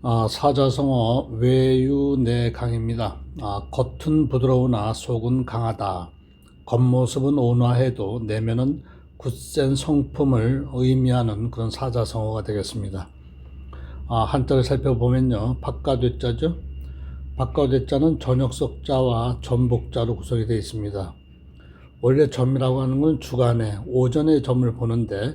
아, 사자성어 외유내 강입니다. 아, 겉은 부드러우나 속은 강하다. 겉모습은 온화해도 내면은 굳센 성품을 의미하는 그런 사자성어가 되겠습니다. 아, 한자를 살펴보면요. 바깥외자죠. 바깥외자는 저녁석자와 전복자로 구성이 되어 있습니다. 원래 점이라고 하는 건 주간에 오전에 점을 보는데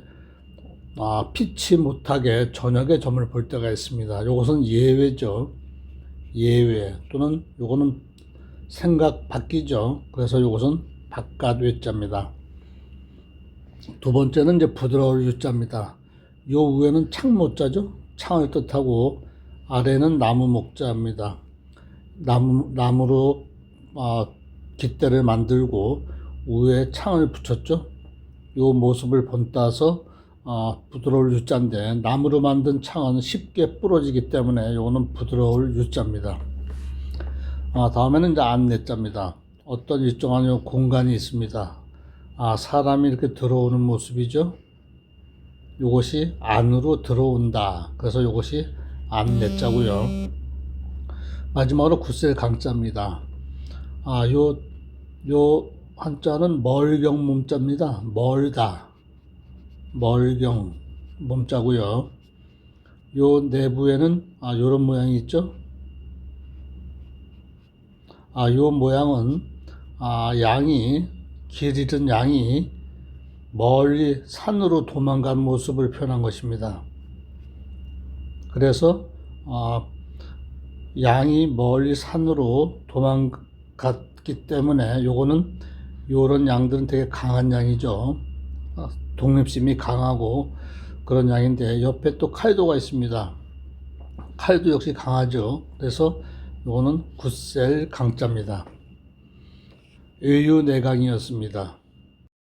아, 피치 못하게 저녁에 점을 볼 때가 있습니다. 요것은 예외죠. 예외 또는 요거는 생각 바뀌죠. 그래서 요것은 바깥 외자입니다. 두 번째는 이제 부드러울 유자입니다. 요 위에는 창모자죠. 창을 뜻하고 아래는 나무 목자입니다. 나무 나무로 아, 깃대를 만들고 위에 창을 붙였죠. 요 모습을 본따서 아, 부드러울 유자인데 나무로 만든 창은 쉽게 부러지기 때문에 요거는 부드러울 유자입니다. 아, 다음에는 이제 안내자입니다. 어떤 일정한 요 공간이 있습니다. 아, 사람이 이렇게 들어오는 모습이죠. 요것이 안으로 들어온다. 그래서 요것이 안내자고요. 마지막으로 굳셀 강자입니다. 아, 요, 요 한자는 멀경 몸자입니다. 멀다. 멀경 몸자고요. 요 내부에는 아 요런 모양이 있죠. 아 요 모양은 아 양이 길 잃은 양이 멀리 산으로 도망간 모습을 표현한 것입니다. 그래서 아 양이 멀리 산으로 도망갔기 때문에 요거는 요런 양들은 되게 강한 양이죠. 아, 독립심이 강하고 그런 양인데 옆에 또 칼도가 있습니다. 칼도 역시 강하죠. 그래서 요거는 굳셀 강자입니다. 의유내강이었습니다.